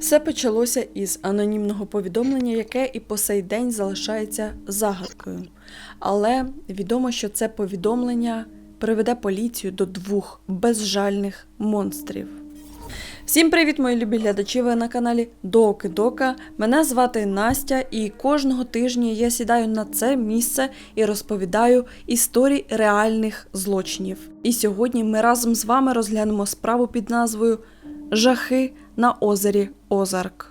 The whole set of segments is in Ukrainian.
Все почалося із анонімного повідомлення, яке і по сей день залишається загадкою. Але відомо, що це повідомлення приведе поліцію до двох безжальних монстрів. Всім привіт, мої любі глядачі! Ви на каналі Доки Дока. Мене звати Настя, і кожного тижня я сідаю на це місце і розповідаю історії реальних злочинів. І сьогодні ми разом з вами розглянемо справу під назвою Жахи на озері Озарк.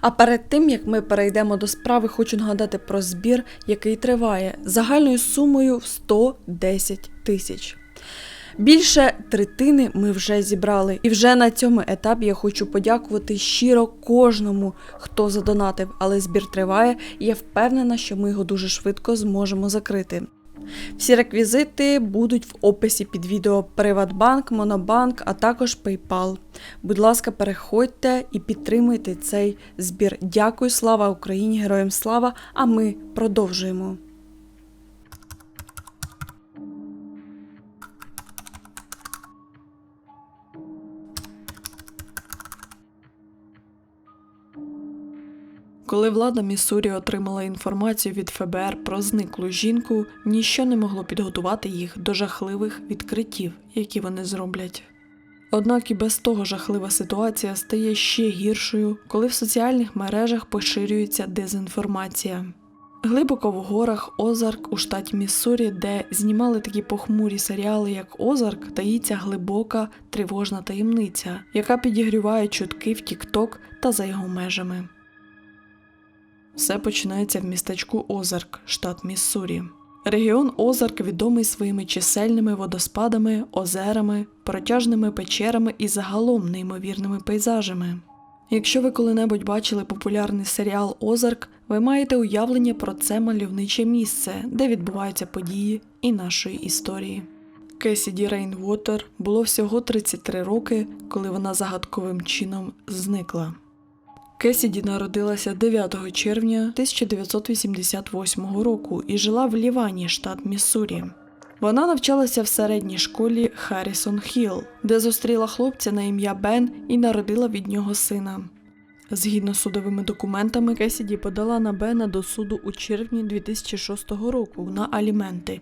А перед тим як ми перейдемо до справи, хочу нагадати про збір, який триває загальною сумою в 110 тисяч. Більше третини ми вже зібрали, і вже на цьому етапі я хочу подякувати щиро кожному, хто задонатив, але збір триває, і я впевнена, що ми його дуже швидко зможемо закрити. Всі реквізити будуть в описі під відео Приватбанк, Монобанк, а також PayPal. Будь ласка, переходьте і підтримуйте цей збір. Дякую, слава Україні, героям слава! А ми продовжуємо. Коли влада Міссурі отримала інформацію від ФБР про зниклу жінку, ніщо не могло підготувати їх до жахливих відкриттів, які вони зроблять. Однак і без того жахлива ситуація стає ще гіршою, коли в соціальних мережах поширюється дезінформація. Глибоко в горах Озарк у штаті Міссурі, де знімали такі похмурі серіали, як Озарк, таїться глибока тривожна таємниця, яка підігріває чутки в Тікток та за його межами. Все починається в містечку Озарк, штат Міссурі. Регіон Озарк відомий своїми чисельними водоспадами, озерами, протяжними печерами і загалом неймовірними пейзажами. Якщо ви коли-небудь бачили популярний серіал Озарк, ви маєте уявлення про це мальовниче місце, де відбуваються події і нашої історії. Кесіді Рейнвотер було всього 33 роки, коли вона загадковим чином зникла. Кесіді народилася 9 червня 1988 року і жила в Лівані, штат Міссурі. Вона навчалася в середній школі Харрісон Хілл, де зустріла хлопця на ім'я Бен і народила від нього сина. Згідно з судовими документами, Кесіді подала на Бена до суду у червні 2006 року на аліменти,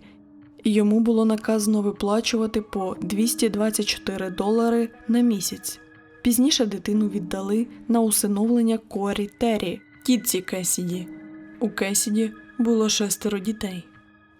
і йому було наказано виплачувати по 224 долари на місяць. Пізніше дитину віддали на усиновлення Корі Террі, тітці Кесіді. У Кесіді було шестеро дітей.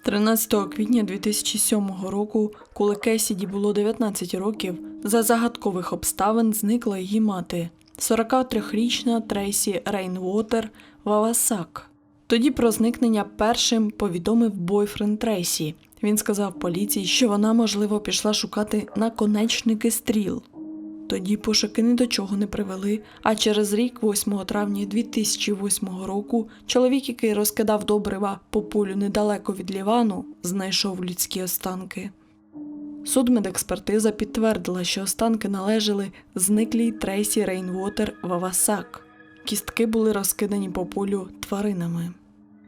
13 квітня 2007 року, коли Кесіді було 19 років, за загадкових обставин зникла її мати, 43-річна Трейсі Рейнвотер Вавасак. Тоді про зникнення першим повідомив бойфренд Трейсі. Він сказав поліції, що вона, можливо, пішла шукати наконечники стріл. Тоді пошуки ні до чого не привели. А через рік, 8 травня 2008 року, чоловік, який розкидав добрива по полю недалеко від Лівану, знайшов людські останки. Судмедекспертиза підтвердила, що останки належали зниклій Трейсі Рейнвотер Вавасак. Кістки були розкидані по полю тваринами.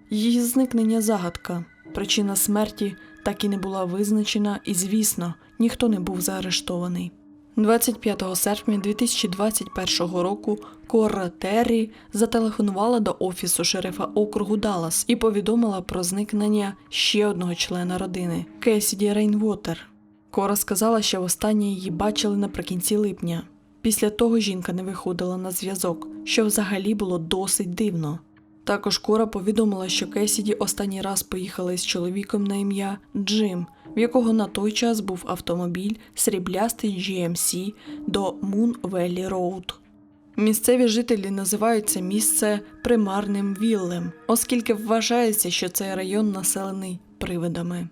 Її зникнення загадка. Причина смерті так і не була визначена, і, звісно, ніхто не був заарештований. 25 серпня 2021 року Корра Террі зателефонувала до офісу шерифа округу Даллас і повідомила про зникнення ще одного члена родини Кесіді Рейнвотер. Кора сказала, що востаннє її бачили наприкінці липня. Після того жінка не виходила на зв'язок, що взагалі було досить дивно. Також Кора повідомила, що Кесіді останній раз поїхала із чоловіком на ім'я Джим, в якого на той час був автомобіль сріблястий GMC до Moon Valley Road. Місцеві жителі називають це місце примарним віллем, оскільки вважається, що цей район населений привидами.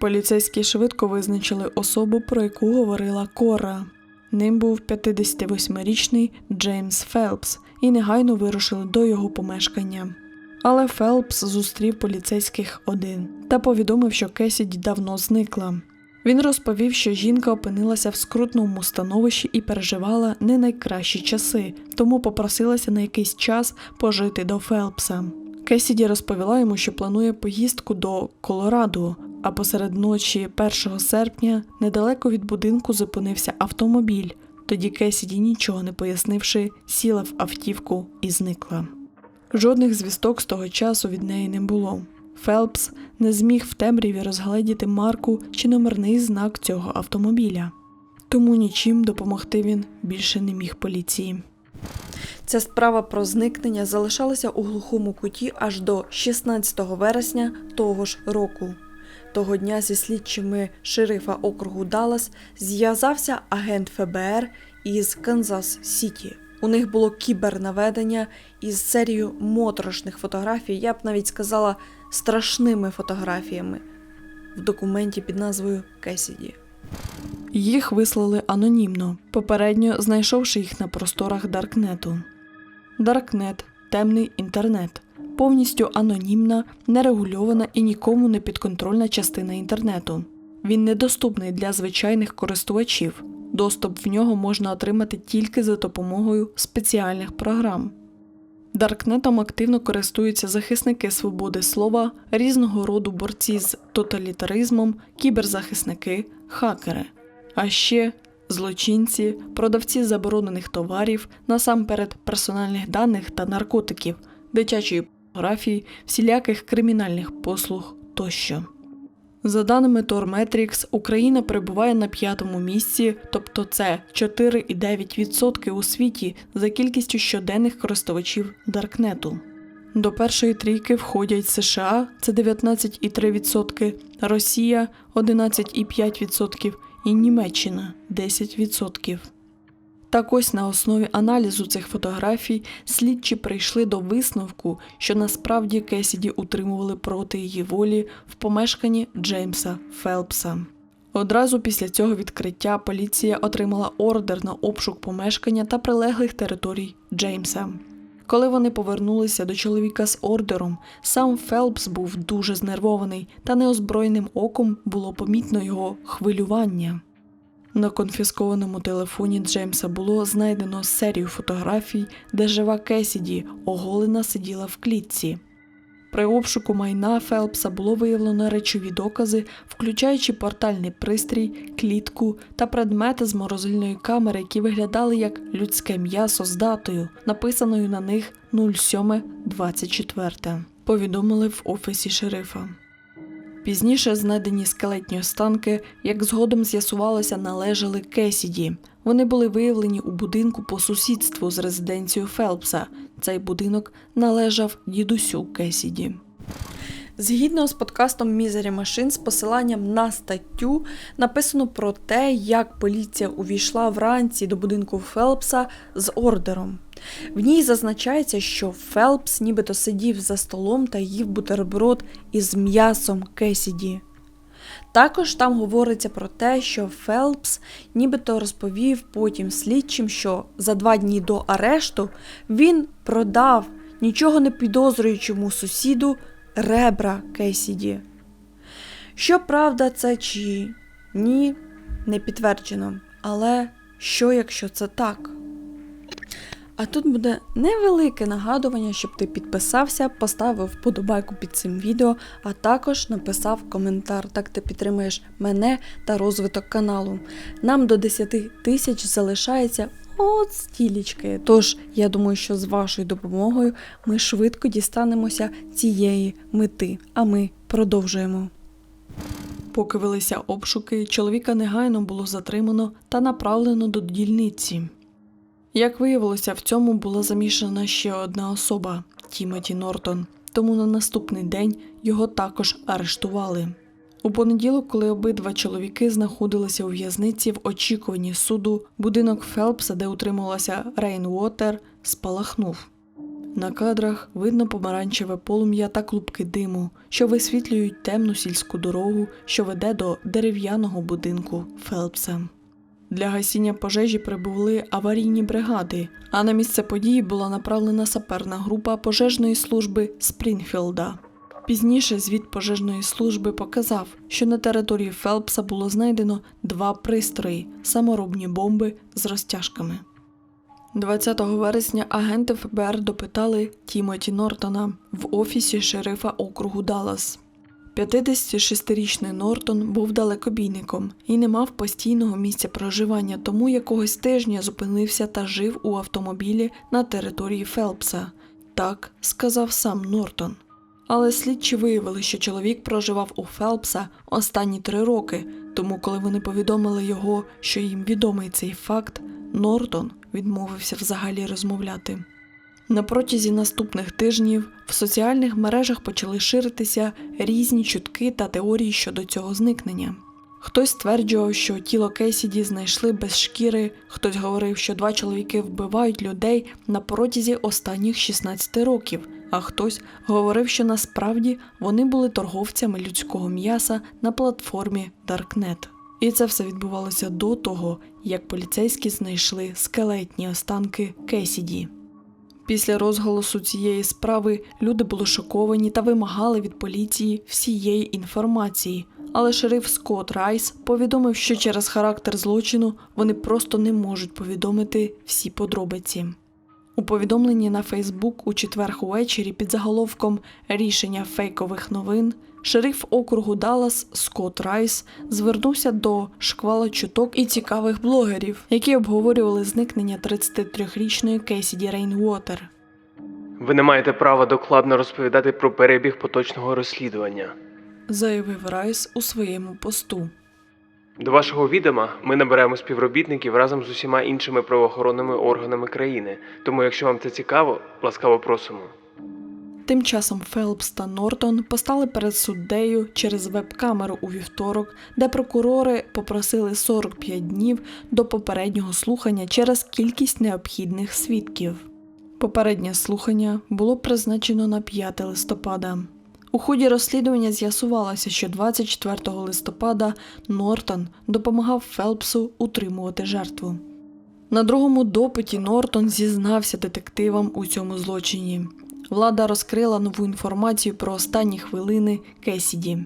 Поліцейські швидко визначили особу, про яку говорила Кора. Ним був 58-річний Джеймс Фелпс і негайно вирушили до його помешкання. Але Фелпс зустрів поліцейських один та повідомив, що Кесіді давно зникла. Він розповів, що жінка опинилася в скрутному становищі і переживала не найкращі часи, тому попросилася на якийсь час пожити до Фелпса. Кесіді розповіла йому, що планує поїздку до Колорадо, а посеред ночі 1 серпня недалеко від будинку зупинився автомобіль, Тоді Кесіді, нічого не пояснивши, сіла в автівку і зникла. Жодних звісток з того часу від неї не було. Фелпс не зміг в темряві розгледіти марку чи номерний знак цього автомобіля, тому нічим допомогти він більше не міг поліції. Ця справа про зникнення залишалася у глухому куті аж до 16 вересня того ж року. Того дня зі слідчими шерифа округу Даллас зв'язався агент ФБР із Канзас Сіті. У них було кібернаведення із серією моторошних фотографій, я б навіть сказала страшними фотографіями в документі під назвою Кесіді. Їх вислали анонімно, попередньо знайшовши їх на просторах Даркнету. Даркнет темний інтернет, повністю анонімна, нерегульована і нікому не підконтрольна частина інтернету. Він недоступний для звичайних користувачів. Доступ в нього можна отримати тільки за допомогою спеціальних програм. Даркнетом активно користуються захисники свободи слова, різного роду борці з тоталітаризмом, кіберзахисники, хакери, а ще злочинці, продавці заборонених товарів, насамперед персональних даних та наркотиків, дитячої порнографії, всіляких кримінальних послуг тощо. За даними Metrics, Україна перебуває на п'ятому місці, тобто це 4,9% у світі за кількістю щоденних користувачів Даркнету. До першої трійки входять США це 19,3%, Росія 11,5% і Німеччина 10%. Так ось на основі аналізу цих фотографій слідчі прийшли до висновку, що насправді Кесіді утримували проти її волі в помешканні Джеймса Фелпса. Одразу після цього відкриття поліція отримала ордер на обшук помешкання та прилеглих територій Джеймса. Коли вони повернулися до чоловіка з ордером, сам Фелпс був дуже знервований, та неозброєним оком було помітно його хвилювання. На конфіскованому телефоні Джеймса було знайдено серію фотографій, де жива Кесіді оголена сиділа в клітці. При обшуку майна Фелпса було виявлено речові докази, включаючи портальний пристрій, клітку та предмети з морозильної камери, які виглядали як людське м'ясо з датою, написаною на них 07.24. Повідомили в офісі шерифа. Пізніше знайдені скелетні останки, як згодом з'ясувалося, належали Кесіді. Вони були виявлені у будинку по сусідству з резиденцією Фелпса. Цей будинок належав дідусю Кесіді. Згідно з подкастом Мізері Машин з посиланням на статтю написано про те, як поліція увійшла вранці до будинку Фелпса з ордером. В ній зазначається, що Фелпс нібито сидів за столом та їв бутерброд із м'ясом Кесіді. Також там говориться про те, що Фелпс нібито розповів потім слідчим, що за два дні до арешту він продав нічого не підозрюючому сусіду ребра Кесіді. Щоправда, це чи ні, не підтверджено. Але що, якщо це так? А тут буде невелике нагадування, щоб ти підписався, поставив вподобайку під цим відео, а також написав коментар. Так ти підтримуєш мене та розвиток каналу. Нам до 10 тисяч залишається от стілічки. Тож я думаю, що з вашою допомогою ми швидко дістанемося цієї мети, а ми продовжуємо. Поки велися обшуки, чоловіка негайно було затримано та направлено до дільниці. Як виявилося, в цьому була замішана ще одна особа Тімоті Нортон, тому на наступний день його також арештували. У понеділок, коли обидва чоловіки знаходилися у в'язниці в очікуванні суду, будинок Фелпса, де утримувалася Рейн Уотер, спалахнув. На кадрах видно помаранчеве полум'я та клубки диму, що висвітлюють темну сільську дорогу, що веде до дерев'яного будинку Фелпса. Для гасіння пожежі прибули аварійні бригади, а на місце події була направлена саперна група пожежної служби Спрінфілда. Пізніше звіт пожежної служби показав, що на території Фелпса було знайдено два пристрої саморобні бомби з розтяжками. 20 вересня агенти ФБР допитали Тімоті Нортона в офісі шерифа округу Даллас. 56-річний Нортон був далекобійником і не мав постійного місця проживання, тому якогось тижня зупинився та жив у автомобілі на території Фелпса. Так сказав сам Нортон. Але слідчі виявили, що чоловік проживав у Фелпса останні три роки, тому коли вони повідомили його, що їм відомий цей факт, Нортон відмовився взагалі розмовляти. На протязі наступних тижнів в соціальних мережах почали ширитися різні чутки та теорії щодо цього зникнення. Хтось стверджував, що тіло Кейсіді знайшли без шкіри, хтось говорив, що два чоловіки вбивають людей на протязі останніх 16 років, а хтось говорив, що насправді вони були торговцями людського м'яса на платформі Darknet. І це все відбувалося до того, як поліцейські знайшли скелетні останки Кейсіді. Після розголосу цієї справи люди були шоковані та вимагали від поліції всієї інформації. Але шериф Скотт Райс повідомив, що через характер злочину вони просто не можуть повідомити всі подробиці. У повідомленні на Фейсбук у четвер увечері під заголовком Рішення фейкових новин шериф округу Даллас Скотт Райс звернувся до шквала чуток і цікавих блогерів, які обговорювали зникнення 33-річної Кейсіді Рейнвотер. Ви не маєте права докладно розповідати про перебіг поточного розслідування. заявив Райс у своєму посту. До вашого відома ми наберемо співробітників разом з усіма іншими правоохоронними органами країни. Тому, якщо вам це цікаво, ласкаво просимо. Тим часом Фелпс та Нортон постали перед суддею через веб-камеру у вівторок, де прокурори попросили 45 днів до попереднього слухання через кількість необхідних свідків. Попереднє слухання було призначено на 5 листопада. У ході розслідування з'ясувалося, що 24 листопада Нортон допомагав Фелпсу утримувати жертву. На другому допиті Нортон зізнався детективам у цьому злочині. Влада розкрила нову інформацію про останні хвилини Кесіді.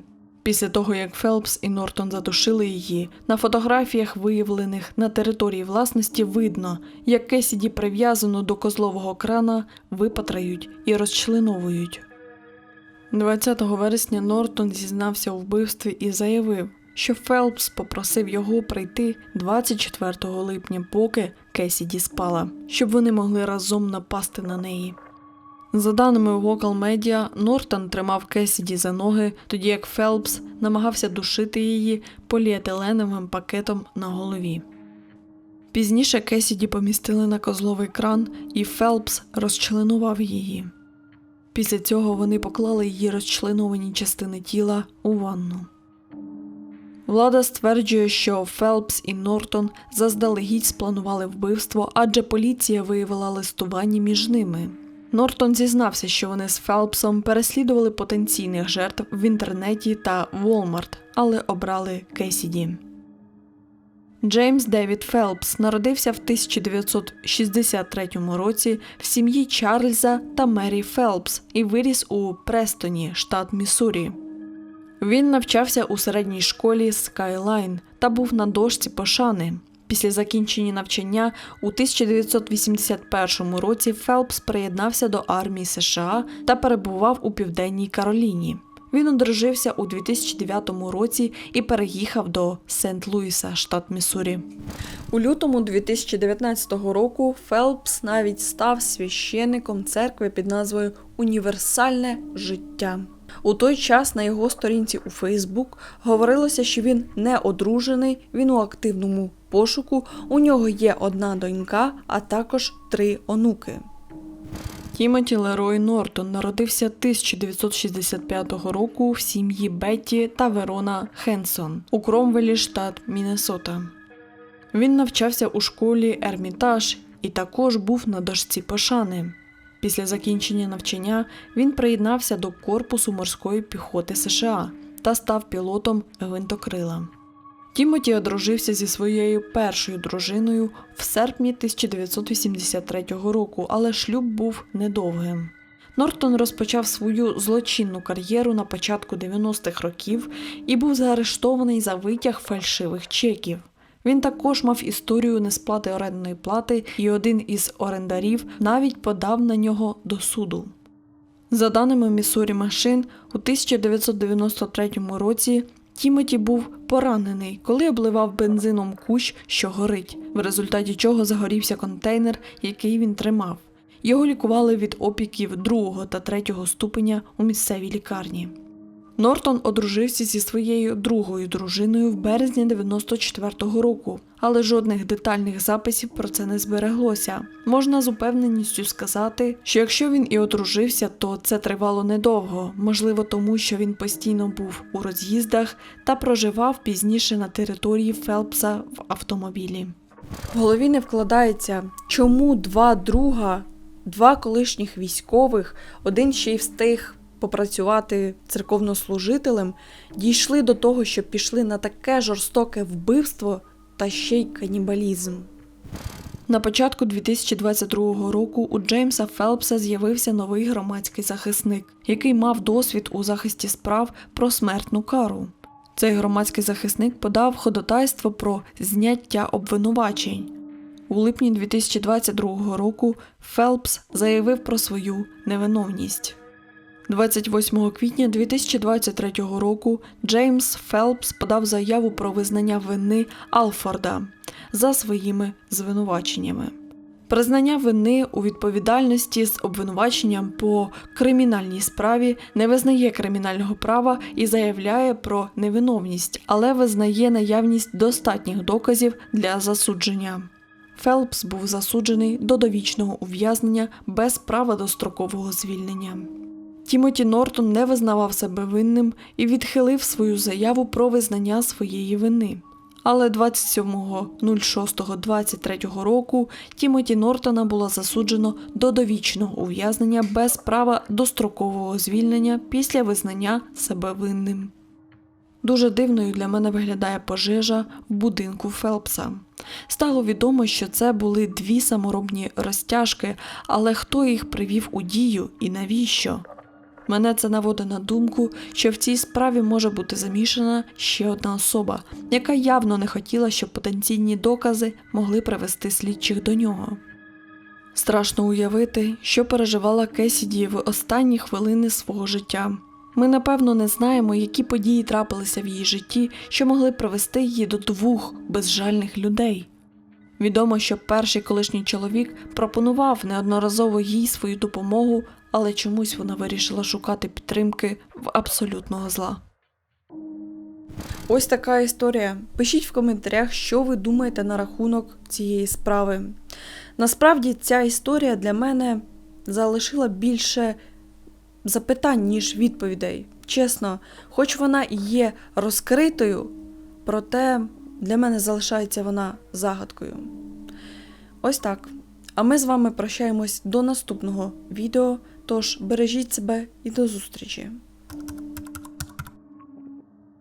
Після того, як Фелпс і Нортон задушили її, на фотографіях, виявлених на території власності, видно, як Кесіді прив'язану до козлового крана випатрають і розчленовують. 20 вересня Нортон зізнався у вбивстві і заявив, що Фелпс попросив його прийти 24 липня, поки Кесіді спала, щоб вони могли разом напасти на неї. За даними Vocal Media, Нортон тримав Кесіді за ноги, тоді як Фелпс намагався душити її поліетиленовим пакетом на голові. Пізніше Кесіді помістили на козловий кран, і Фелпс розчленував її. Після цього вони поклали її розчленовані частини тіла у ванну. Влада стверджує, що Фелпс і Нортон заздалегідь спланували вбивство, адже поліція виявила листування між ними. Нортон зізнався, що вони з Фелпсом переслідували потенційних жертв в інтернеті та Walmart, але обрали Кесіді. Джеймс Девід Фелпс народився в 1963 році в сім'ї Чарльза та Мері Фелпс і виріс у Престоні, штат Міссурі. Він навчався у середній школі Skyline та був на дошці пошани. Після закінчення навчання у 1981 році Фелпс приєднався до армії США та перебував у Південній Кароліні. Він одружився у 2009 році і переїхав до Сент-Луіса, штат Міссурі. У лютому 2019 року Фелпс навіть став священником церкви під назвою Універсальне життя. У той час на його сторінці у Фейсбук говорилося, що він не одружений, він у активному пошуку. У нього є одна донька, а також три онуки. Тімоті Лерой Нортон народився 1965 року в сім'ї Бетті та Верона Хенсон у Кромвелі, штат Міннесота. Він навчався у школі Ермітаж і також був на дошці пошани. Після закінчення навчання він приєднався до корпусу морської піхоти США та став пілотом гвинтокрила. Тімоті одружився зі своєю першою дружиною в серпні 1983 року, але шлюб був недовгим. Нортон розпочав свою злочинну кар'єру на початку 90-х років і був заарештований за витяг фальшивих чеків. Він також мав історію несплати орендної плати, і один із орендарів навіть подав на нього до суду. За даними Міссурі Машин, у 1993 році Тімоті був поранений, коли обливав бензином кущ, що горить, в результаті чого загорівся контейнер, який він тримав. Його лікували від опіків другого та третього ступеня у місцевій лікарні. Нортон одружився зі своєю другою дружиною в березні 94-го року, але жодних детальних записів про це не збереглося. Можна з упевненістю сказати, що якщо він і одружився, то це тривало недовго, можливо, тому що він постійно був у роз'їздах та проживав пізніше на території Фелпса в автомобілі. В голові не вкладається, чому два друга, два колишніх військових, один ще й встиг попрацювати церковнослужителем, дійшли до того, що пішли на таке жорстоке вбивство та ще й канібалізм. На початку 2022 року у Джеймса Фелпса з'явився новий громадський захисник, який мав досвід у захисті справ про смертну кару. Цей громадський захисник подав ходатайство про зняття обвинувачень. У липні 2022 року Фелпс заявив про свою невиновність. 28 квітня 2023 року Джеймс Фелпс подав заяву про визнання вини Алфорда за своїми звинуваченнями. Признання вини у відповідальності з обвинуваченням по кримінальній справі не визнає кримінального права і заявляє про невиновність, але визнає наявність достатніх доказів для засудження. Фелпс був засуджений до довічного ув'язнення без права до строкового звільнення. Тімоті Нортон не визнавав себе винним і відхилив свою заяву про визнання своєї вини. Але 27.06.23 року Тімоті Нортона було засуджено до довічного ув'язнення без права до строкового звільнення після визнання себе винним. Дуже дивною для мене виглядає пожежа в будинку Фелпса. Стало відомо, що це були дві саморобні розтяжки, але хто їх привів у дію і навіщо? Мене це наводить на думку, що в цій справі може бути замішана ще одна особа, яка явно не хотіла, щоб потенційні докази могли привести слідчих до нього. Страшно уявити, що переживала Кесіді в останні хвилини свого життя. Ми напевно не знаємо, які події трапилися в її житті, що могли привести її до двох безжальних людей. Відомо, що перший колишній чоловік пропонував неодноразово їй свою допомогу, але чомусь вона вирішила шукати підтримки в абсолютного зла. Ось така історія. Пишіть в коментарях, що ви думаєте на рахунок цієї справи. Насправді, ця історія для мене залишила більше запитань, ніж відповідей. Чесно, хоч вона і є розкритою, проте для мене залишається вона загадкою. Ось так. А ми з вами прощаємось до наступного відео. Тож бережіть себе і до зустрічі!